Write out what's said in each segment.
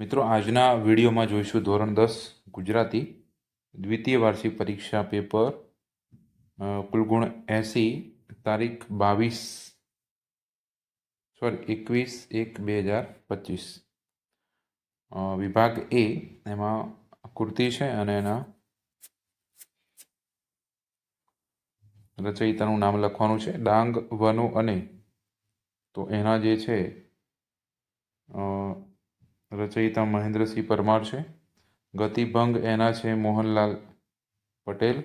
મિત્રો, આજના વિડીયોમાં જોઈશું ધોરણ દસ, ગુજરાતી, દ્વિતીય વાર્ષિક પરીક્ષા પેપર કુલગુણ કુલ એંસી, તારીખ બાવીસ, સોરી, એકવીસ એક બે હજાર પચીસ. વિભાગ એ એમાં કુર્તી છે અને એના રચયિતાનું નામ લખવાનું છે, ડાંગ, વનો અને. તો એના જે છે રચયિતા મહેન્દ્રસિંહ પરમાર છે. ગતિભંગ એના છે મોહનલાલ પટેલ.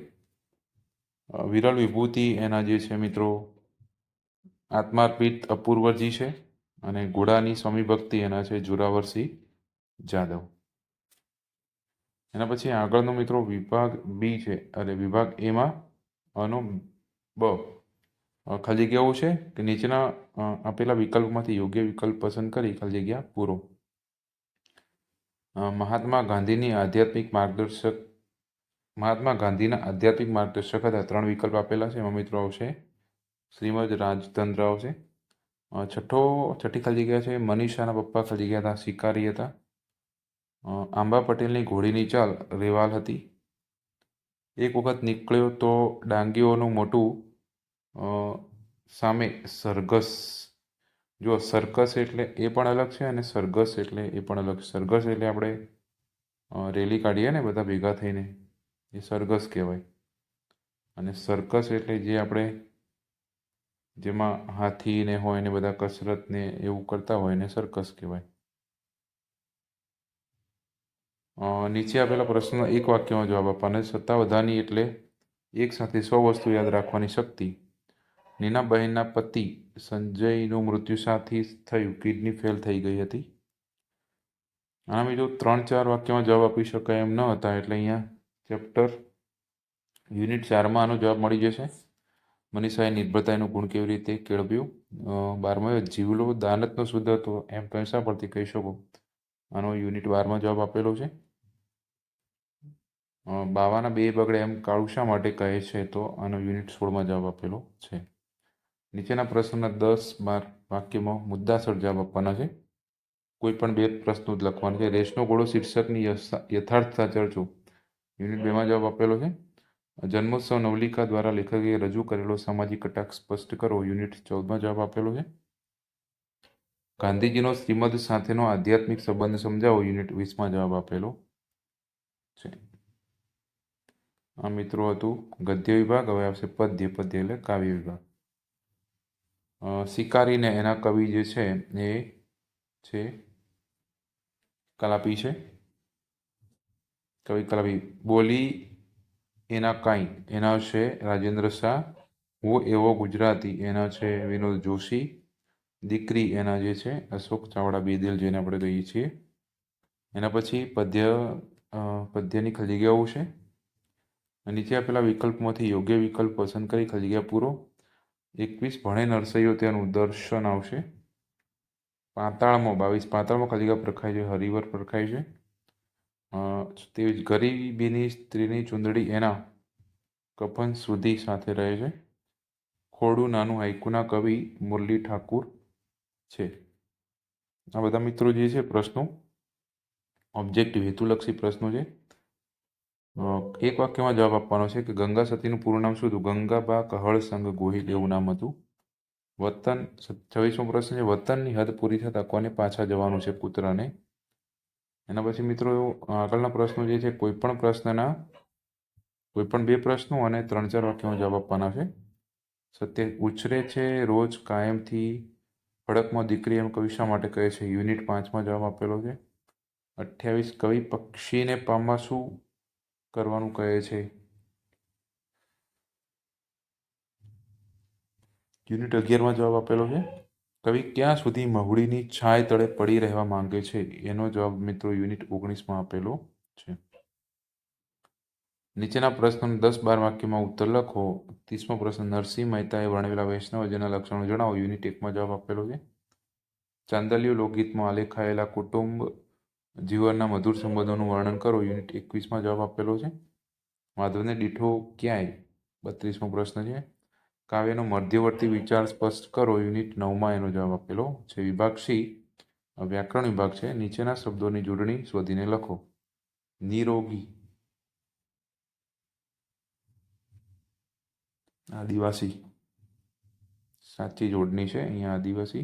વિરલ વિભૂતિ એના જે છે મિત્રો, આત્માર્પિત અપૂર્વજી છે અને ઘોડાની સ્વામી એના છે જોરાવરસિંહ જાદવ. એના પછી આગળનો મિત્રો વિભાગ બી છે અરે વિભાગ એમાં અનો બ. ખાલી જગ્યાઓ છે કે નીચેના આપેલા વિકલ્પમાંથી યોગ્ય વિકલ્પ પસંદ કરી ખાલી જગ્યા પૂરો. મહાત્મા ગાંધીની આધ્યાત્મિક માર્ગદર્શક, મહાત્મા ગાંધીના આધ્યાત્મિક માર્ગદર્શક હતા. ત્રણ વિકલ્પ આપેલા છે, એમાં મિત્રો આવશે. શ્રીમદ રાજતંત્ર આવશે. છઠ્ઠો, છઠ્ઠી ખાલી જગ્યા છે, મનીષાના પપ્પા ખાલી જગ્યા હતા, શિકારી હતા. આંબા પટેલની ઘોડીની ચાલ રેવાલ હતી. એક વખત નીકળ્યો તો ડાંગીઓનું મોટું સામે સરઘસ જો સર્કસ એટલે એ પણ અલગ છે અને સરઘસ એટલે એ પણ અલગ છે. સરઘસ એટલે આપણે રેલી કાઢીએ ને બધા ભેગા થઈને, એ સરઘસ કહેવાય. અને સર્કસ એટલે જે આપણે, જેમાં હાથીને હોય ને બધા કસરતને એવું કરતા હોય ને સર્કસ કહેવાય. નીચે આપેલા પ્રશ્નનો એક વાક્યમાં જવાબ આપવાનો સત્તા સત્તાવધાની એટલે એક સાથે સો વસ્તુ યાદ રાખવાની શક્તિ. નીનાબહેનના પતિ સંજયનું મૃત્યુ સાથી થયું. કિડની ફેલ થઈ ગઈ હતી. આના મિત્રો, ત્રણ ચાર વાક્યમાં જવાબ આપી શકાય એમ ન હતા એટલે અહીંયા ચેપ્ટર યુનિટ ચારમાં આનો જવાબ મળી જશે. મનીષાએ નિર્ભરતાનું ગુણ કેવી રીતે કેળવ્યું? બારમાં જીવલો દાનતનો શુદ્ધ હતો એમ તમે શા પરથી કહી શકો? આનો યુનિટ બારમાં જવાબ આપેલો છે. બાવાના બે બગડે એમ કાળું શા માટે કહે છે તો આનો યુનિટ સોળમાં જવાબ આપેલો છે. નીચેના પ્રશ્નના દસ બાર વાક્યમાં મુદ્દાસર જવાબ આપવાના છે. કોઈ પણ બે પ્રશ્નો જ લખવાના છે. રેસનો ઘોડો શીર્ષકની યથા- યથાર્થતા ચર્ચો યુનિટ બેમાં જવાબ આપેલો છે. જન્મોત્સવ નવલિકા દ્વારા લેખકે રજૂ કરેલો સામાજિક કટાક્ષ સ્પષ્ટ કરો. યુનિટ ચૌદમાં જવાબ આપેલો છે. ગાંધીજીનો શ્રીમદ સાથેનો આધ્યાત્મિક સંબંધ સમજાવો. યુનિટ વીસમાં જવાબ આપેલો છે. આ મિત્રો હતું ગદ્ય વિભાગ. હવે આવશે પદ્ય. પદ્ય એટલે કાવ્ય વિભાગ. શિકારીને એના કવિ જે છે, એ છે, કલાપી છે? કવિ કલાપી. બોલી એના કાંઈ. એના છે રાજેન્દ્ર શાહ, હું એવો ગુજરાતી. એના છે વિનોદ જોશી. દીકરી એના જે છે, અશોક ચાવડા બેદિલ જેને આપણે કહીએ છીએ. એના પછી પદ્ય પદ્યની ખાલી જગ્યાઓ છે નીચે આપેલા વિકલ્પમાંથી યોગ્ય વિકલ્પ પસંદ કરી ખાલી જગ્યા પૂરો. એકવીસ ભણે નરસૈયો તેનું દર્શન આવશે. પાતાળમાં, બાવીસ પાતાળમાં કલિકા પ્રખાય છે, હરિવર પ્રખાય છે. તેવી ગરીબીની સ્ત્રીની ચૂંદડી એના કફન સુધી સાથે રહે છે. ખોડું નાનું હાઈકુના કવિ મુરલી ઠાકુર છે. આ બધા મિત્રો જે છે, પ્રશ્નો ઓબ્જેક્ટિવ હેતુલક્ષી પ્રશ્નો છે. એક વાક્યમાં જવાબ આપવાનો છે કે ગંગા સતીનું પૂરું નામ શું હતું? ગંગાબા કહળ સંઘ ગોહિલ એવું નામ હતું. વતન છવ્વીસમો પ્રશ્ન છે, વતનની હદ પૂરી થતાં કોને પાછા જવાનું છે પુત્રને? એના પછી મિત્રો, આગળના પ્રશ્નો જે છે કોઈ પણ પ્રશ્નના કોઈ પણ બે પ્રશ્નો અને ત્રણ ચાર વાક્યમાં જવાબ આપવાના છે. સત્ય ઉછરે છે રોજ કાયમથી, ખડકમાં દીકરી એમ કવિ શા માટે કહે છે? યુનિટ પાંચમાં જવાબ આપેલો છે. અઠ્યાવીસ, કવિ પક્ષીને પામવા શું કરવાનું કહે છે. યુનિટ અગિયારમાં જવાબ આપેલો છે. કવિ, ક્યાં સુધી મહુડીની છાંય તળે પડી રહેવા માંગે છે? એનો જવાબ મિત્રો યુનિટ ઓગણીસમાં આપેલો છે. નીચેના પ્રશ્નો દસ બાર વાક્યમાં ઉત્તર લખો. ત્રીસમો પ્રશ્ન, નરસિંહ મહેતાએ વર્ણવેલા વૈષ્ણવજનના લક્ષણો જણાવો? યુનિટ એકમાં જવાબ આપેલો છે. ચાંદલિયો લોકગીતમાં આલેખાયેલા કુટુંબ જીવનના મધુર સંબંધોનું વર્ણન કરો. યુનિટ એકવીસમાં જવાબ આપેલો છે. માધવને દીઠો ક્યાંય? બત્રીસમો પ્રશ્ન છે. કાવ્યનો મધ્યવર્તી વિચાર સ્પષ્ટ કરો. યુનિટ નવમાં એનો જવાબ આપેલો છે. વિભાગ સી. વ્યાકરણ વિભાગ છે. નીચેના શબ્દોની જોડણી શોધીને લખો. નિરોગી. આદિવાસી. સાચી જોડણી છે. અહીંયા આદિવાસી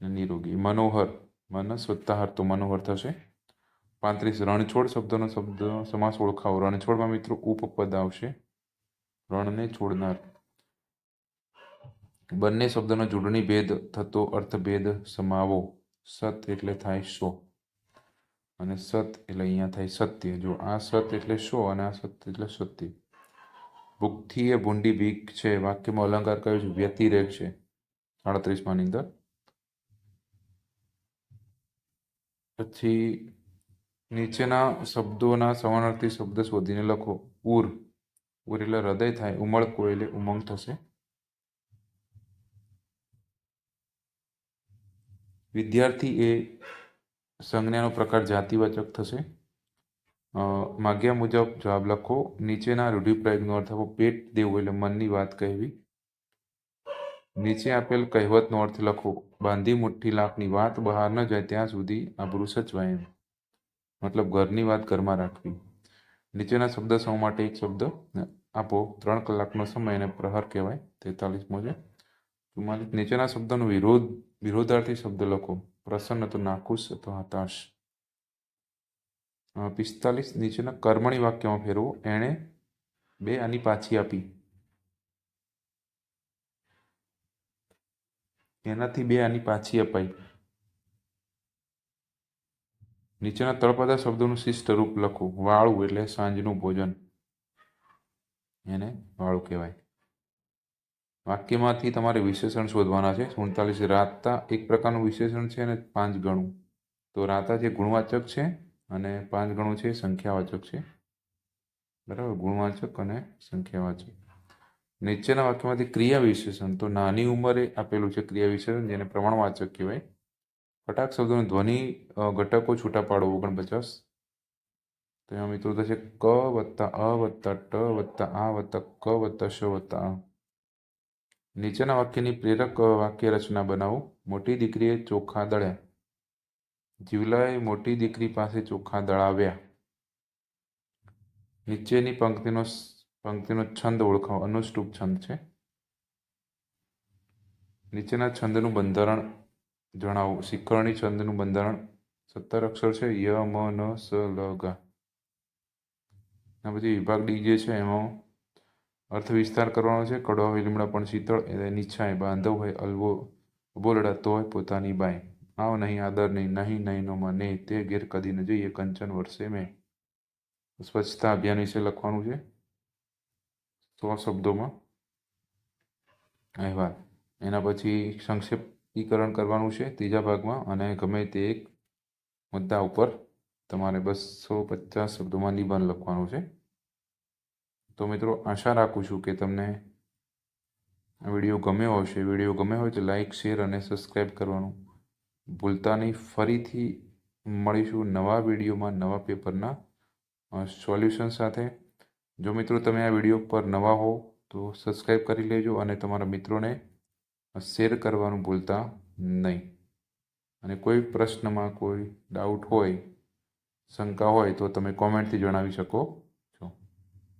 અને નિરોગી. મનોહર. મનસ વત્તા તો મનોહર થશે. પાંત્રીસ રણછોડ શબ્દનો શબ્દ સમાસ ઓળખાવો. રણછોડમાં મિત્રો ઉપપદ આવશે. રણને છોડનાર. બંને શબ્દનો જોડણી ભેદ થતો અર્થભેદ સમાવો. સત એટલે થાય સો. અને સત એટલે અહીંયા થાય સત્ય. જો આ સત એટલે સો અને આ સત્ય એટલે સત્ય. ભૂખથી એ ભૂંડી ભીખ છે. વાક્યમાં અલંકાર કયો છે? વ્યતિરેક છે. સાડત્રીસમાંની અંદર. પછી નીચેના શબ્દોના સમાનાર્થી શબ્દ શોધીને લખો. ઉર. ઉર એટલે હૃદય થાય. ઉમળ એટલે ઉમંગ થશે. વિદ્યાર્થી એ સંજ્ઞાનો પ્રકાર જાતિવાચક થશે. માગ્યા મુજબ જવાબ લખો. નીચેના રૂઢિપ્રયોગનો અર્થ આપો પેટ, દેવું એટલે મનની વાત કહેવી. નીચે આપેલ કહેવતનો અર્થ લખો. બાંધી મુઠ્ઠી લાખની વાત બહાર ન જાય, ત્યાં સુધી આબરૂ સચવાય એમ. મતલબ ઘરની વાત ઘરમાં રાખવી. નીચેના શબ્દ સૌ માટે એક શબ્દ આપો ત્રણ કલાકનો સમય અને પ્રહર કહેવાય તેતાલીસમો છે ચુમ્માલીસ, નીચેના શબ્દનો વિરોધ, વિરોધાર્થી શબ્દ લખો. પ્રસન્ન તો નાખુશ, તો હતાશ. પિસ્તાલીસ, નીચેના કર્મણી વાક્યમાં ફેરવો. એણે બે આની પાછી આપી. એનાથી બે આની પાછી અપાઈ. નીચેના તળપદા શબ્દોનું શિષ્ટ રૂપ લખો. વાળું એટલે સાંજનું ભોજન. એને વાળું કહેવાય. વાક્યમાંથી તમારે વિશેષણ શોધવાના છે. સુડતાલીસ રાતા એક પ્રકારનું વિશેષણ છે અને પાંચ ગણું. તો રાતા જે ગુણવાચક છે અને પાંચ ગણું છે સંખ્યાવાચક છે. બરાબર? ગુણવાચક અને સંખ્યાવાચક. નીચેના વાક્યમાંથી ક્રિયા વિશેષણ. તો નાની ઉંમરે આપેલું છે ક્રિયા વિશેષણ, જેને પ્રમાણવાચક કહેવાય. કટાક શબ્દોનો ધ્વનિ ઘટકો છૂટા પાડો ઓગણપચાસ. તો એમાં મિત્રો થશે ક વત્તા અ વત્તા ટ વત્તા આ વત્તા ક વત્તા શ વત્તા આ નીચેના વાક્યની પ્રેરક વાક્ય રચના બનાવો. મોટી દીકરીએ ચોખા દળ્યા. જીવલાએ મોટી દીકરી પાસે ચોખા દળાવ્યા. નીચેની પંક્તિનો પંક્તિનો છંદ ઓળખાવો. અનુષ્ટુપ છંદ છે. નીચેના છંદનું બંધારણ જણાવો. શિખરણી છંદનું બંધારણ સત્તર અક્ષર છે. ય, મ, ન, સ, લ, ગ. પછી વિભાગ ડી જે છે, એમાં અર્થ વિસ્તાર કરવાનો છે. કડવા હોય પણ શીતળ. એની છાંય બાંધવ હોય, અલવો બોલડા હોય, પોતાની બાય આવ નહીં, આદર નહીં નહીં નહીં, નો મને તે ઘેર કદી ન જોઈએ, કંચન વર્ષે મેં. સ્વચ્છતા અભિયાન વિશે લખવાનું છે. સો શબ્દોમાં. અહેવાલ. એના પછી સંક્ષેપીકરણ કરવાનું છે ત્રીજા ભાગમાં અને ગમે તે એક મુદ્દા ઉપર તમારે બસો પચાસ શબ્દોમાં નિબંધ લખવાનું છે. તો મિત્રો આશા રાખું છું કે તમને વીડિયો ગમ્યો હશે. વીડિયો ગમ્યો હોય તો લાઈક, શેર અને સબસ્ક્રાઈબ કરવાનું ભૂલતા નહીં. ફરીથી મળીશું નવા વિડીયોમાં નવા પેપરના સોલ્યુશન સાથે. જો મિત્રો તમે આ વીડિયો પર નવા હો તો સબસ્ક્રાઈબ કરી લેજો અને તમારા મિત્રોને શેર કરવાનું ભૂલતા નહીં. અને કોઈ પ્રશ્નમાં કોઈ ડાઉટ હોય, શંકા હોય તો તમે કોમેન્ટથી જણાવી શકો.